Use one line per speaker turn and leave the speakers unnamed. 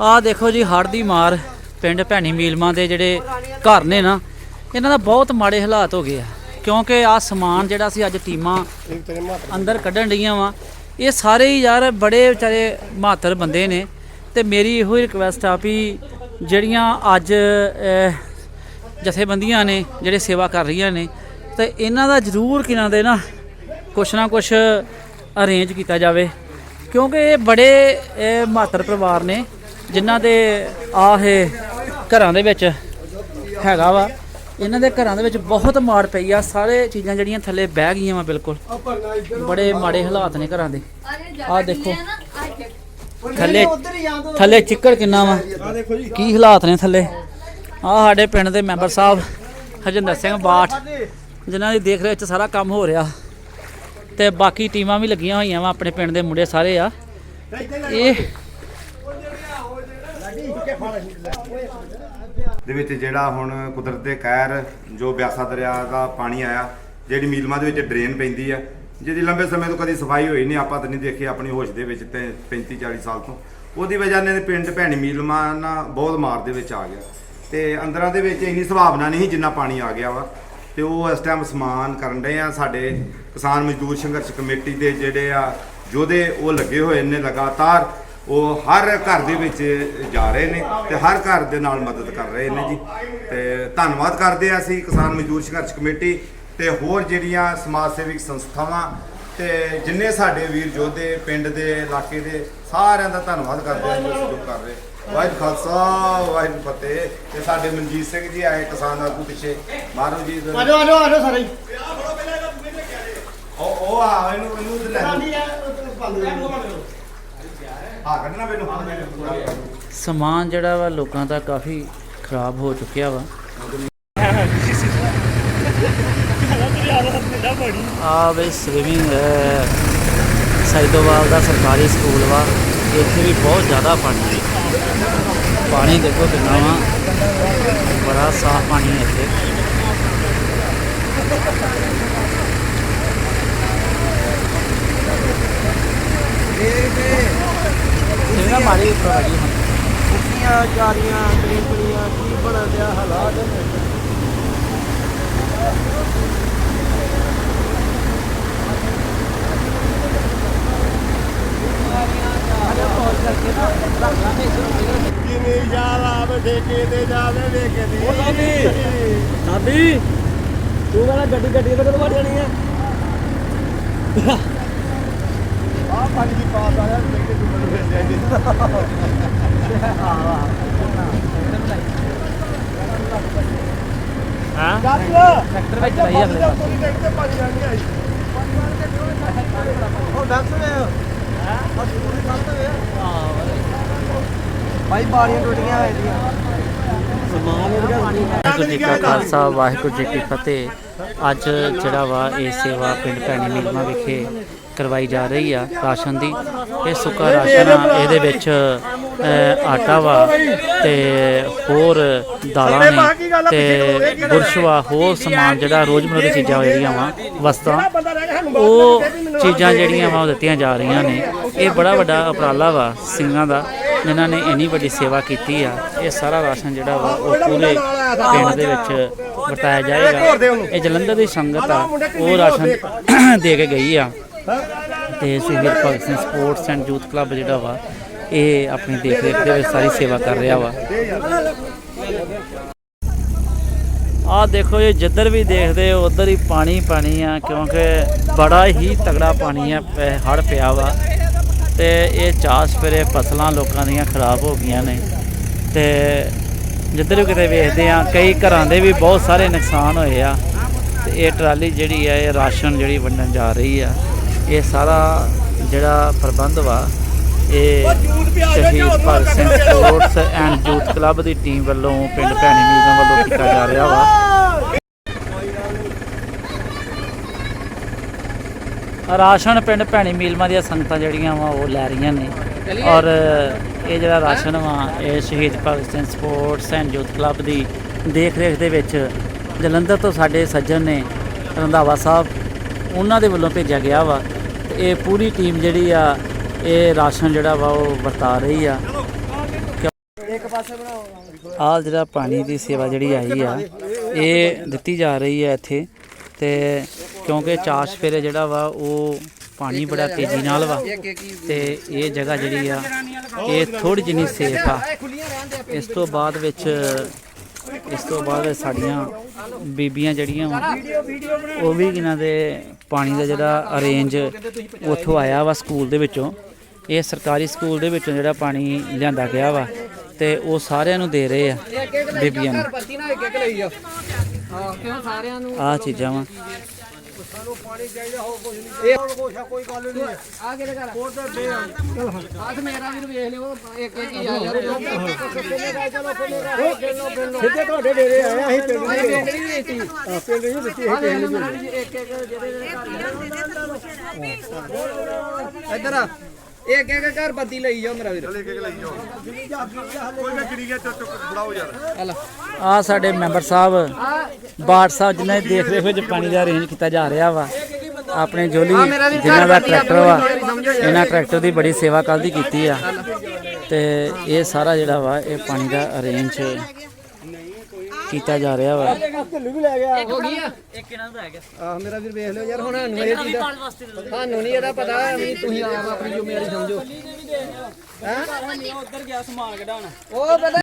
ਆਹ ਦੇਖੋ ਜੀ, ਹੜ੍ਹ ਦੀ ਮਾਰ ਪਿੰਡ ਭੈਣੀ ਮੀਲਮਾਂ ਦੇ ਜਿਹੜੇ ਘਰ ਨੇ ਨਾ, ਇਹਨਾਂ ਦਾ ਬਹੁਤ ਮਾੜੇ ਹਾਲਾਤ ਹੋ ਗਏ ਆ। ਕਿਉਂਕਿ ਆ ਸਮਾਨ ਜਿਹੜਾ ਸੀ, ਅੱਜ ਟੀਮਾਂ ਅੰਦਰ ਕੱਢਣ ਡੀਆਂ ਵਾ। ਇਹ ਸਾਰੇ ਹੀ ਯਾਰ ਬੜੇ ਵਿਚਾਰੇ ਮਾਤਰ ਬੰਦੇ ਨੇ। ਤੇ ਮੇਰੀ ਇਹੋ ਹੀ ਰਿਕਵੈਸਟ ਆ ਵੀ ਜਿਹੜੀਆਂ ਅੱਜ ਜਥੇਬੰਦੀਆਂ ਨੇ, ਜਿਹੜੇ ਸੇਵਾ ਕਰ ਰਹੀਆਂ ਨੇ, ਤੇ ਇਹਨਾਂ ਦਾ ਜ਼ਰੂਰ ਕਿਨਾਂ ਦੇ ਨਾ ਕੁਛ ਨਾ ਕੁਛ ਅਰੇਂਜ ਕੀਤਾ ਜਾਵੇ। ਕਿਉਂਕਿ ਇਹ ਬੜੇ ਮਾਤਰ ਪਰਿਵਾਰ ਨੇ। ਜਿਨ੍ਹਾਂ ਦੇ ਆਹੇ ਘਰਾਂ ਦੇ ਵਿੱਚ ਹੈਗਾ ਵਾ, ਇਹਨਾਂ ਦੇ ਘਰਾਂ ਦੇ ਵਿੱਚ ਬਹੁਤ ਮਾਰ ਪਈ ਆ। ਸਾਰੇ ਚੀਜ਼ਾਂ ਜਿਹੜੀਆਂ ਥੱਲੇ ਬਹਿ ਗਈਆਂ ਵਾ ਬਿਲਕੁਲ। ਬੜੇ ਮਾੜੇ ਹਾਲਾਤ ਨੇ ਘਰਾਂ ਦੇ। ਆਹ ਦੇਖੋ। ਥੱਲੇ ਥੱਲੇ ਚਿੱਕੜ ਕਿੰਨਾ ਵਾ। ਕੀ ਹਾਲਾਤ ਨੇ ਥੱਲੇ। ਆਹ ਸਾਡੇ ਪਿੰਡ ਦੇ ਮੈਂਬਰ ਸਾਹਿਬ, ਹਰਜਿੰਦਰ ਸਿੰਘ ਬਾਠ, ਜਿਨ੍ਹਾਂ ਦੀ ਦੇਖ ਰੇਖ ਚ ਸਾਰਾ ਕੰਮ ਹੋ ਰਿਹਾ। ਤੇ ਬਾਕੀ ਟੀਮਾਂ ਵੀ ਲੱਗੀਆਂ ਹੋਈਆਂ ਵਾ ਆਪਣੇ ਪਿੰਡ ਦੇ ਮੁੰਡੇ ਸਾਰੇ ਆ। ਇਹ
ਦੇ ਵਿੱਚ ਜਿਹੜਾ ਹੁਣ ਕੁਦਰਤ ਦੇ ਕਹਿਰ ਜੋ ਬਿਆਸਾ ਦਰਿਆ ਦਾ ਪਾਣੀ ਆਇਆ, ਜਿਹੜੀ ਮੀਲਮਾਂ ਦੇ ਵਿੱਚ ਡਰੇਨ ਪੈਂਦੀ ਆ, ਜਿਹਦੀ ਲੰਬੇ ਸਮੇਂ ਤੋਂ ਕਦੀ ਸਫ਼ਾਈ ਹੋਈ ਨਹੀਂ, ਆਪਾਂ ਤਾਂ ਨਹੀਂ ਦੇਖੀ ਆਪਣੀ ਹੋਸ਼ ਦੇ ਵਿੱਚ ਤੇ 35 40 ਸਾਲ ਤੋਂ। ਉਹਦੀ ਵਜ੍ਹਾ ਨੇ ਪਿੰਡ ਭੈਣੀ ਮੀਲਮਾਂ ਨਾ ਬਹੁਤ ਮਾਰ ਦੇ ਵਿੱਚ ਆ ਗਿਆ। ਤੇ ਅੰਦਰਾਂ ਦੇ ਵਿੱਚ ਇੰਨੀ ਸੰਭਾਵਨਾ ਨਹੀਂ ਜਿੰਨਾ ਪਾਣੀ ਆ ਗਿਆ ਵਾ। ਤੇ ਉਹ ਇਸ ਟਾਈਮ ਸਮਾਨ ਕਰਨ ਰਹੇ ਆ ਸਾਡੇ ਕਿਸਾਨ ਮਜ਼ਦੂਰ ਸੰਘਰਸ਼ ਕਮੇਟੀ ਦੇ ਜਿਹੜੇ ਆ, ਯੋਧੇ ਉਹ ਲੱਗੇ ਹੋਏ ਨੇ ਲਗਾਤਾਰ। ਉਹ ਹਰ ਘਰ ਦੇ ਵਿੱਚ ਜਾ ਰਹੇ ਨੇ ਤੇ ਹਰ ਘਰ ਦੇ ਨਾਲ ਮਦਦ ਕਰ ਰਹੇ ਨੇ ਜੀ ਤੇ ਧੰਨਵਾਦ ਕਰਦੇ ਆ ਅਸੀਂ ਕਿਸਾਨ ਮਜ਼ਦੂਰ ਸੰਘਰਸ਼ ਕਮੇਟੀ ਤੇ ਹੋਰ ਜਿਹੜੀਆਂ ਸਮਾਜ ਸੇਵਿਕ ਸੰਸਥਾਵਾਂ ਤੇ ਜਿੰਨੇ ਸਾਡੇ ਵੀਰ ਯੋਧੇ ਪਿੰਡ ਦੇ ਇਲਾਕੇ ਦੇ ਸਾਰਿਆਂ ਦਾ ਧੰਨਵਾਦ ਕਰਦੇ ਆ ਜੋ ਸਹਿਯੋਗ ਕਰ ਰਹੇ ਵਾਹਿਗੁਰੂ ਖਾਲਸਾ ਵਾਹਿਗੁਰੂ ਫਤਿਹ ਤੇ ਸਾਡੇ ਮਨਜੀਤ ਸਿੰਘ ਜੀ ਆਏ ਕਿਸਾਨ ਆਗੂ ਪਿੱਛੇ ਮਾਰੋ ਜੀ।
ਆਜੋ ਆਜੋ ਆਜੋ ਸਾਰੇ ਹੀ।
ਉਹ ਉਹ ਆ ਇਹਨੂੰ ਇਹਨੂੰ ਇੱਧਰ ਲੈ ਲਓ।
ਆ
ਮੈਨੂੰ।
ਸਮਾਨ ਜਿਹੜਾ ਵਾ ਲੋਕਾਂ ਦਾ ਕਾਫੀ ਖਰਾਬ ਹੋ ਚੁੱਕਿਆ ਵਾ। ਆ ਵੇ ਸਵਿਮਿੰਗ ਸੈਦੋਵਾਲ ਦਾ ਸਰਕਾਰੀ ਸਕੂਲ ਵਾ। ਇੱਥੇ ਵੀ ਬਹੁਤ ਜ਼ਿਆਦਾ ਪਾਣੀ ਹੈ ਪਾਣੀ ਦੇਖੋ ਕਿੰਨਾ ਵਾ। ਬੜਾ ਸਾਫ਼ ਪਾਣੀ ਹੈ ਇੱਥੇ ਇਹ ਆ ਗਈ ਹੁਣ
ਕੁੱਤੀਆਂ ਚਾਰੀਆਂ ਗਰੀਬੜੀਆਂ ਕੀ ਬਣ ਗਿਆ ਹਾਲਾਤ ਜਿਨੇ ਯਾਰ ਆਵੇ ਠੇਕੇ ਤੇ ਜਾਵੇ ਵੇਖਦੀ ਉਹ ਸਾਡੀ ਸਾਡੀ ਤੂੰ ਕਹਿੰਦਾ ਗੱਡੀ ਗੱਡੀ ਤੇ ਕਦੋਂ ਵੜ ਜਾਣੀ ਆ ਆ ਪਾਣੀ ਦੀ ਪਾਸ ਫੇਰ
ਹਾਂ? ਵਿੱਚ ਅਗਲੇ ਪਾਸੇ
ਪਾਣੀ ਵੇ ਹਾਂ? ਪੂਰੀ ਗੱਲ ਤੇ ਭਾਈ ਬਾੜੀਆਂ ਟੁੱਟੀਆਂ ਹੋਏ
ਵਾਹਿਗੁਰੂ ਜੀ ਕਾ ਖਾਲਸਾ ਵਾਹਿਗੁਰੂ ਜੀ ਕੀ ਫਤਿਹ। ਅੱਜ ਜਿਹੜਾ ਵਾ ਇਹ ਸੇਵਾ ਪਿੰਡ ਭੈਣੀ ਨੀਲਮਾ ਵਿਖੇ ਕਰਵਾਈ ਜਾ ਰਹੀ ਆ ਰਾਸ਼ਨ ਦੀ ਇਹ ਸੁੱਕਾ ਰਾਸ਼ਨ ਆ, ਇਹਦੇ ਵਿੱਚ ਆਟਾ ਵਾ ਤੇ ਹੋਰ ਦਾਲਾਂ ਨੇ ਤੇ ਬੁਰਸ਼ ਵਾ ਹੋਰ ਸਮਾਨ ਜਿਹੜਾ ਰੋਜ਼ਮਰਰਾ ਦੀ ਚੀਜ਼ਾਂ ਜਿਹੜੀਆਂ ਵਾ, ਵਸਤਾਂ, ਉਹ ਚੀਜ਼ਾਂ ਜਿਹੜੀਆਂ ਵਾ ਉਹ ਦਿੱਤੀਆਂ ਜਾ ਰਹੀਆਂ ਨੇ। ਇਹ ਬੜਾ ਵੱਡਾ ਉਪਰਾਲਾ ਵਾ ਸਿੰਘਾਂ ਦਾ, ਜਿਨ੍ਹਾਂ ਨੇ ਇੰਨੀ ਵੱਡੀ ਸੇਵਾ ਕੀਤੀ ਆ। ਇਹ ਸਾਰਾ ਰਾਸ਼ਨ ਜਿਹੜਾ ਵਾ ਉਹ ਪੂਰੇ ਪਿੰਡ ਦੇ ਵਿੱਚ ਵਰਤਾਇਆ ਜਾਏਗਾ। ਇਹ ਜਲੰਧਰ ਦੀ ਸੰਗਤ ਆ, ਉਹ ਰਾਸ਼ਨ ਦੇ ਕੇ ਗਈ ਆ। ਤੇ Shaheed Bhagat Singh sports and youth club ਜਿਹੜਾ ਵਾ, ਇਹ ਆਪਣੀ ਦੇਖ ਰੇਖ ਦੇ ਵਿੱਚ ਸਾਰੀ ਸੇਵਾ ਕਰ ਰਿਹਾ ਵਾ। ਆ ਦੇਖੋ ਇਹ ਜਿੱਧਰ ਵੀ ਦੇਖਦੇ ਹੋ, ਉਧਰ ਹੀ ਪਾਣੀ ਪਾਣੀ ਆ, ਕਿਉਂਕਿ ਬੜਾ ਹੀ ਤਗੜਾ ਪਾਣੀ ਆ ਹੜ ਪਿਆ ਵਾ। ਤੇ ਇਹ ਚਾਸ ਫਿਰੇ ਫਸਲਾਂ ਲੋਕਾਂ ਦੀਆਂ ਖਰਾਬ ਹੋ ਗਈਆਂ ਨੇ। ਤੇ ਜਿੱਧਰ ਵੀ ਕਿਤੇ ਵੇਖਦੇ ਆ, ਕਈ ਘਰਾਂ ਦੇ ਵੀ ਬਹੁਤ ਸਾਰੇ ਨੁਕਸਾਨ ਹੋਏ ਆ। ਤੇ ਇਹ ਟਰਾਲੀ ਜਿਹੜੀ ਆ, ਇਹ ਰਾਸ਼ਨ ਜਿਹੜੀ ਵੰਡਣ ਜਾ ਰਹੀ ਆ। ਇਹ ਸਾਰਾ ਜਿਹੜਾ ਪ੍ਰਬੰਧ ਵਾ ਇਹ Shaheed Bhagat Singh sports and youth club the team ਵੱਲੋਂ ਪਿੰਡ ਭੈਣੀ ਮੀਜ਼ਾਂ ਵੱਲੋਂ ਕੀਤਾ ਜਾ ਰਿਹਾ ਵਾ। ਰਾਸ਼ਨ ਪਿੰਡ ਭੈਣੀ ਮੀਲਮਾਂ ਦੀਆਂ ਸੰਗਤਾਂ ਜਿਹੜੀਆਂ ਵਾ ਉਹ ਲੈ ਰਹੀਆਂ ਨੇ। ਔਰ ਇਹ ਜਿਹੜਾ ਰਾਸ਼ਨ ਵਾ ਇਹ Shaheed Bhagat Singh sports and youth club ਦੀ ਦੇਖ ਰੇਖ ਦੇ ਵਿੱਚ ਜਲੰਧਰ ਤੋਂ ਸਾਡੇ ਸੱਜਣ ਨੇ ਰੰਧਾਵਾ ਸਾਹਿਬ ਉਹਨਾਂ ਦੇ ਵੱਲੋਂ ਭੇਜਿਆ ਗਿਆ ਵਾ ਤੇ ਇਹ ਪੂਰੀ ਟੀਮ ਜਿਹੜੀ ਆ ਇਹ ਰਾਸ਼ਨ ਜਿਹੜਾ ਵਾ ਉਹ ਵਰਤਾ ਰਹੀ ਆ।
ਇੱਕ ਪਾਸੇ ਬਣਾਓ।
ਆਹ ਜਿਹੜਾ ਪਾਣੀ ਦੀ ਸੇਵਾ ਜਿਹੜੀ ਆਈ ਆ ਇਹ ਦਿੱਤੀ ਜਾ ਰਹੀ ਹੈ ਇੱਥੇ ਤੇ ਕਿਉਂਕਿ ਚਾਸ਼ ਫੇਰੇ ਜਿਹੜਾ ਵਾ ਉਹ ਪਾਣੀ ਬੜਾ ਤੇਜ਼ੀ ਨਾਲ ਵਾ ਤੇ ਇਹ ਜਗ੍ਹਾ ਜਿਹੜੀ ਆ ਇਹ ਥੋੜੀ ਜਿਹੀ ਸੇਫ ਆ। ਇਸ ਤੋਂ ਬਾਅਦ ਵਿੱਚ ਇਸ ਤੋਂ ਬਾਅਦ ਸਾਡੀਆਂ ਬੀਬੀਆਂ ਜਿਹੜੀਆਂ ਵਾ ਉਹ ਵੀ ਇਹਨਾਂ ਦੇ ਪਾਣੀ ਦਾ ਜਿਹੜਾ ਅਰੇਂਜ ਉੱਥੋਂ ਆਇਆ ਵਾ ਸਕੂਲ ਦੇ ਵਿੱਚੋਂ। ਇਹ ਸਰਕਾਰੀ ਸਕੂਲ ਦੇ ਵਿੱਚੋਂ ਜਿਹੜਾ ਪਾਣੀ ਲਿਆਂਦਾ ਗਿਆ ਵਾ ਤੇ ਉਹ ਸਾਰਿਆਂ ਨੂੰ ਦੇ ਰਹੇ ਆ ਬੀਬੀਆਂ
ਨੂੰ?
ਆਹ ਚੀਜ਼ਾਂ ਵਾ।
ਸਾਨੂੰ ਪਾਣੀ ਚਾਹੀਦਾ ਹੋ ਕੁਝ ਨਹੀਂ ਇਹ ਕੁਛ ਆ, ਕੋਈ ਗੱਲ ਨਹੀਂ ਆ ਕਿਹਦੇ ਘਰ ਹੋਰ ਤੇ ਦੇ ਚਲ ਹੱਥ ਮੇਰਾ ਵੀ ਵੇਖ ਲਿਓ ਇੱਕ ਇੱਕ ਹੀ ਆ ਯਾਰ ਚਲੋ ਸਿੱਧੇ ਤੁਹਾਡੇ ਡੇਰੇ ਆਏ ਅਸੀਂ ਪਿੰਡ ਨਹੀਂ ਪਿੰਡ ਨਹੀਂ ਦਿੱਤੀ ਹਾਂ ਪਿੰਡ ਨਹੀਂ ਦਿੱਤੀ ਇਹ ਪਿੰਡ ਨਹੀਂ ਇੱਕ ਇੱਕ ਜਿਹੜੇ ਘਰ ਇੱਧਰ ਆ ਇੱਕ ਇੱਕ ਘਰ ਬੱਤੀ ਲਈ ਜਾਓ ਮੇਰਾ ਵੀਰ।
ਕੋਈ ਨਾ ਗਿਰੀ ਗਿਆ ਚੁੱਕ ਚੁੱਕ ਫੜਾਓ ਯਾਰ।
ਹਲਾ।
ਆ ਸਾਡੇ ਮੈਂਬਰ ਸਾਹਿਬ ਬਾੜ ਸਾਹਿਬ ਜਿਨ੍ਹਾਂ ਦੀ ਦੇਖ ਰੇਖ ਵਿੱਚ ਪਾਣੀ ਦਾ ਅਰੇਂਜ ਕੀਤਾ ਜਾ ਰਿਹਾ ਵਾ ਆਪਣੇ ਜੋਲੀ ਜਿਨ੍ਹਾਂ ਦਾ ਟਰੈਕਟਰ ਵਾ ਇਹਨਾਂ ਟਰੈਕਟਰ ਦੀ ਬੜੀ ਸੇਵਾ ਕੱਲ ਦੀ ਕੀਤੀ ਆ। ਤੇ ਇਹ ਸਾਰਾ ਜਿਹੜਾ ਵਾ ਇਹ ਪਾਣੀ ਦਾ ਅਰੇਂਜ ਕੀਤਾ ਜਾ ਰਿਹਾ ਵਾ।
ਢਿੱਲੂ ਵੀ ਲੈ ਗਿਆ ਹੋ ਗਈ ਆ
ਇੱਕ ਇਹਨਾਂ ਦਾ ਰਹਿ ਗਿਆ
ਆਹ ਮੇਰਾ ਵੀਰ ਵੇਖ ਲਿਓ ਯਾਰ ਹੁਣ ਸਾਨੂੰ ਇਹ ਚੀਜ਼ ਦਾ ਸਾਨੂੰ ਨਹੀਂ ਇਹਦਾ ਪਤਾ ਵੀ ਤੁਸੀਂ ਆਪ ਆਪਣੀ ਜ਼ਿੰਮੇਵਾਰੀ ਸਮਝੋ। ਹੈ?
ਉਧਰ ਗਿਆ ਸਮਾਨ ਕਢਾਉਣ।
ਉਹ ਪਤਾ